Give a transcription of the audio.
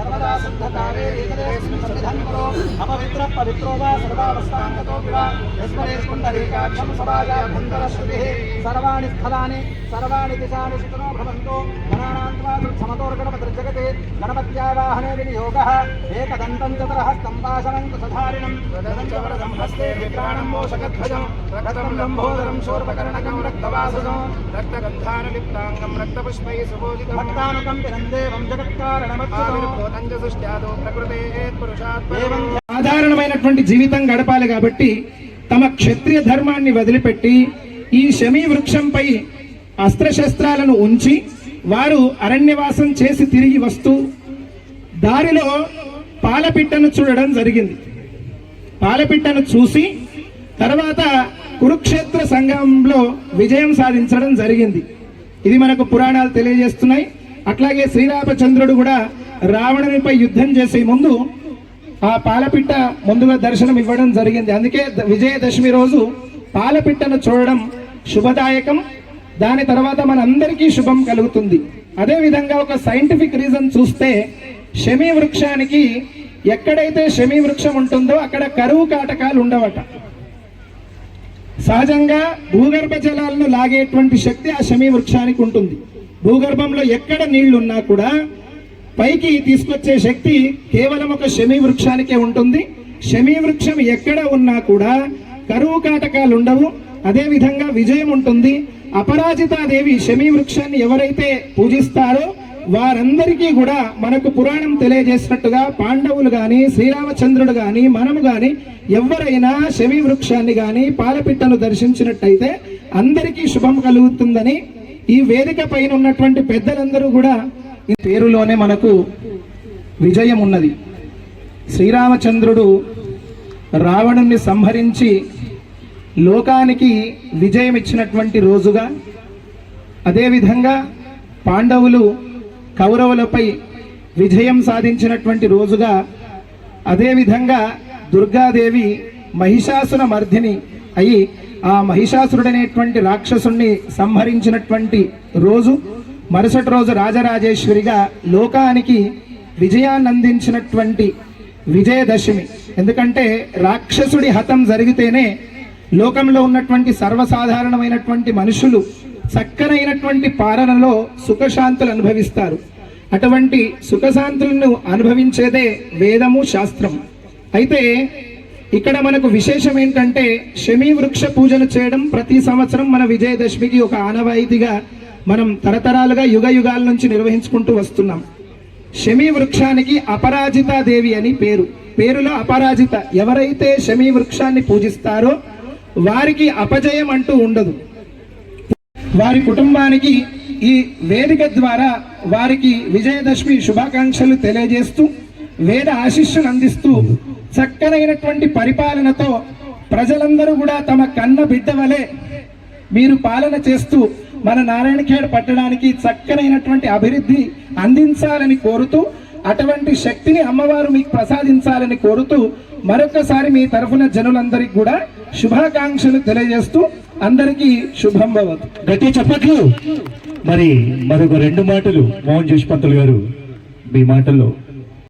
నర్మదా సిద్ధ కావేరీ తదేస్మిన్ సన్నిధం కురు అపవిత్ర పవిత్రో వా సర్వావస్థాంగతో వివా యస్మరేష్పుండరీకాక్షం సమాజాభ్యంతర శృతిః సర్వాణి స్థలాని సర్వాణి దిశాని శుతనో భవంతు గణానాన్వా సమతోర్గణపతిర్జగతి గణపత్యావాహనే వినియోగः ఏకదంతం చతురహస్తం వాసనం కుశధారిణం వదనం చ వరదం హస్తే విక్రాణం మోషకధ్వజం రక్తం లంబోదరం శూర్పకర్ణకం రక్తవాసజం రక్తగంధానలిప్తాంగం రక్తపుష్పై సుబోధితం భక్తానుకంపినం దేవం జగత్కారణమచ్యుతం ఆవిర్భూతం చ సృష్ట్యాదో ప్రకృతే సాధారణమైనటువంటి జీవితం గడపాలి కాబట్టి తమ క్షత్రియ ధర్మాన్ని వదిలిపెట్టి ఈ శమీ వృక్షంపై అస్త్రశస్త్రాలను ఉంచి వారు అరణ్యవాసం చేసి తిరిగి వస్తూ దారిలో పాలపిట్టను చూడడం జరిగింది. పాలపిట్టను చూసి తర్వాత కురుక్షేత్ర సంఘంలో విజయం సాధించడం జరిగింది. ఇది మనకు పురాణాలు తెలియజేస్తున్నాయి. అట్లాగే శ్రీరామచంద్రుడు కూడా రావణునిపై యుద్ధం చేసే ముందు ఆ పాలపిట్ట ముందుగా దర్శనం ఇవ్వడం జరిగింది. అందుకే ద- విజయదశమి రోజు పాలపిట్టను చూడడం శుభదాయకం. దాని తర్వాత మనందరికీ శుభం కలుగుతుంది. అదే విధంగా ఒక సైంటిఫిక్ రీజన్ చూస్తే శమీ వృక్షానికి ఎక్కడైతే శమీ వృక్షం ఉంటుందో అక్కడ కరువు కాటకాలు ఉండవట. సహజంగా భూగర్భ జలాలను లాగేటువంటి శక్తి ఆ శమీ వృక్షానికి ఉంటుంది. భూగర్భంలో ఎక్కడ నీళ్ళు ఉన్నా కూడా పైకి తీసుకొచ్చే శక్తి కేవలం ఒక శమీ వృక్షానికే ఉంటుంది. శమీ వృక్షం ఎక్కడ ఉన్నా కూడా కరువు కాటకాలు ఉండవు. అదేవిధంగా విజయం ఉంటుంది. అపరాజితాదేవి శమీ వృక్షాన్ని ఎవరైతే పూజిస్తారో వారందరికీ కూడా మనకు పురాణం తెలియజేసినట్టుగా పాండవులు గాని శ్రీరామచంద్రుడు గాని మనము గాని ఎవరైనా శమి వృక్షాన్ని గాని పాలపిట్టను దర్శించినట్టయితే అందరికీ శుభం కలుగుతుందని ఈ వేదిక పైన ఉన్నటువంటి పెద్దలందరూ కూడా ఈ పేరులోనే మనకు విజయం ఉన్నది శ్రీరామచంద్రుడు రావణుణ్ణి సంహరించి లోకానికి విజయం ఇచ్చినటువంటి రోజుగా అదేవిధంగా పాండవులు కౌరవులపై విజయం సాధించినటువంటి రోజుగా అదేవిధంగా దుర్గాదేవి మహిషాసుర మర్ధిని అయి ఆ మహిషాసురుడనేటువంటి రాక్షసుణ్ణి సంహరించినటువంటి రోజు మరుసటి రోజు రాజరాజేశ్వరిగా లోకానికి విజయాన్ని అందించినటువంటి విజయదశమి. ఎందుకంటే రాక్షసుడి హతం జరిగితేనే లోకంలో ఉన్నటువంటి సర్వసాధారణమైనటువంటి మనుషులు చక్కనైనటువంటి పాలనలో సుఖశాంతులు అనుభవిస్తారు. అటువంటి సుఖశాంతులను అనుభవించేదే వేదము శాస్త్రం. అయితే ఇక్కడ మనకు విశేషం ఏంటంటే శమీ వృక్ష పూజలు చేయడం ప్రతి సంవత్సరం మన విజయదశమికి ఒక ఆనవాయితీగా మనం తరతరాలుగా యుగ యుగాల నుంచి నిర్వహించుకుంటూ వస్తున్నాం. శమీ వృక్షానికి అపరాజిత దేవి అని పేరు. పేరులో అపరాజిత. ఎవరైతే శమీ వృక్షాన్ని పూజిస్తారో వారికి అపజయం అంటూ ఉండదు. వారి కుటుంబానికి ఈ వేదిక ద్వారా వారికి విజయదశమి శుభాకాంక్షలు తెలియజేస్తూ వేద ఆశీస్సులు అందిస్తూ చక్కనైనటువంటి పరిపాలనతో ప్రజలందరూ కూడా తమ కన్న బిడ్డ వలె మీరు పాలన చేస్తూ మన నారాయణఖేడ్ పట్టడానికి చక్కనైనటువంటి అభివృద్ధి అందించాలని కోరుతూ అటువంటి శక్తిని అమ్మవారు మీకు ప్రసాదించాలని కోరుతూ మరొకసారి మీ తరఫున జనులందరికీ కూడా శుభాకాంక్షలు తెలియజేస్తూ అందరికీ శుభం భవతు. గట్టి చెప్పట్లు. మరి మరొక రెండు మాటలు మోహన్ జోష్ పంతులు గారు మీ మాటల్లో.